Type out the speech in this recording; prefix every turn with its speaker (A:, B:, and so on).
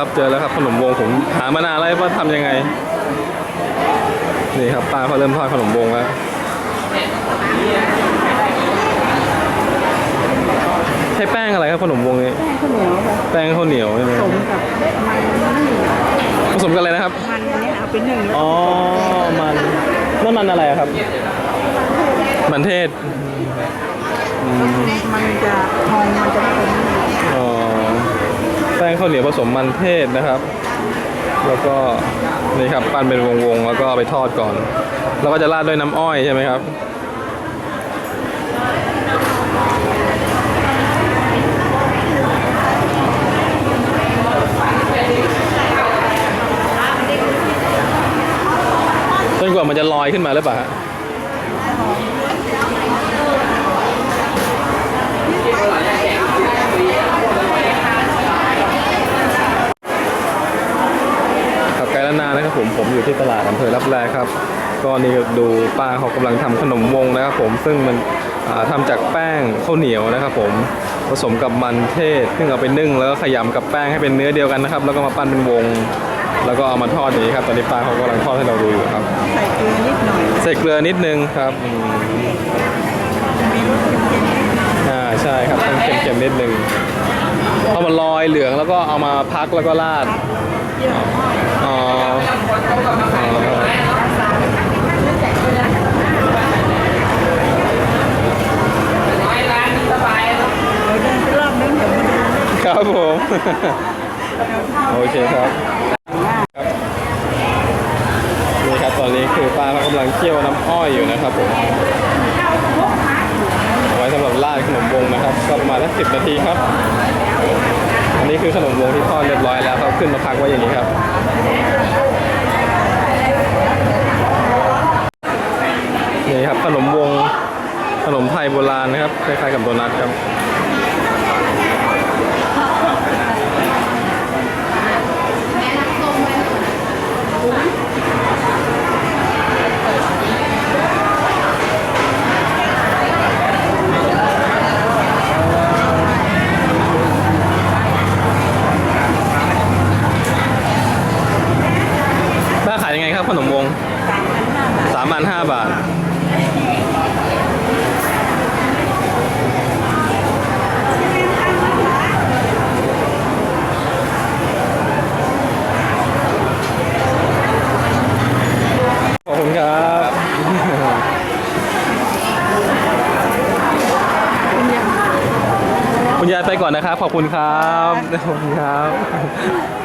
A: ครับ เจอแล้วครับขนมวงผมหามานานแล้วว่าทำยังไง นี่ครับป้าเขาเริ่มทอดขนมวงแล้วใช้แป้งอะไรครับขนมวงนี้
B: แป้งข้าวเหนียวค่ะ
A: แป้งข้าวเหนียวใช่ไหม
B: ผสมกับมันนึ่ง
A: ผสมกันอะไรนะครับ
B: มันอันเนี้ยเอาไปนึ่งแล้ว
A: อ๋อมันนั่นมันอะไรอะครับ มันเทศอืม
B: มันจะทองมันจะเป็น
A: อ๋อ แป้ง ข้าวเหนียวผสมมันเทศนะครับ แล้วก็นี่ครับปั้นเป็นวงๆแล้วก็ไปทอดก่อน แล้วก็จะราดด้วยน้ำอ้อยใช่ไหมครับจนกว่ามันจะลอยขึ้นมาหรือเปล่าฮะ ครับไกด์ล้านนานะครับ ผมผมอยู่ที่ตลาดอำเภอรับแลครับ ก็นี่ดูป้าเขากำลังทำขนมวงนะครับผมซึ่งมันอ่าทำจากแป้งข้าวเหนียวนะครับผมผสมกับมันเทศ ซึ่งเอาไปนึ่งแล้วก็ขยำกับแป้งให้เป็นเนื้อเดียวกันนะครับ แล้วก็มาปั้นเป็นวง แล้วก็เอามาทอดอย่างนี้ครับ ตอนนี้ป้าเขากำลังทอดให้เราดูอยู่ครับ
B: ใส่เกลือนิดหน่อย
A: ใส่เกลือนิดนึงครับอืม
B: จะมีรสเค็ม
A: อ่าใช่ครับต้องเค็มๆนิดนึงเอามาลอยเหลืองแล้วก็เอามาพักแล้วก็ราด
B: ๆเยอะ
A: อ๋ ครับผม โอเคครับนี่ครับตอนนี้คือป้าเขากำลังเคี่ยวน้ำอ้อยอยู่นะครับผมเอาไว้สำหรับราดขนมวงนะครับ ก็ประมาณสักสิบนาทีครับ อันนี้คือขนมวงที่ทอดเรียบร้อยแล้วครับ ขึ้นมาพักไว้อย่างนี้ครับ นี่ครับขนมวงขนมไทยโบราณนะครับคล้ายๆกับโดนัทครับป้าขายยังไงครับขนมวงสามพันห้าบาท ขอบคุณครับ คุณยายไปก่อนนะครับ ขอบคุณครับ ขอบคุณครับ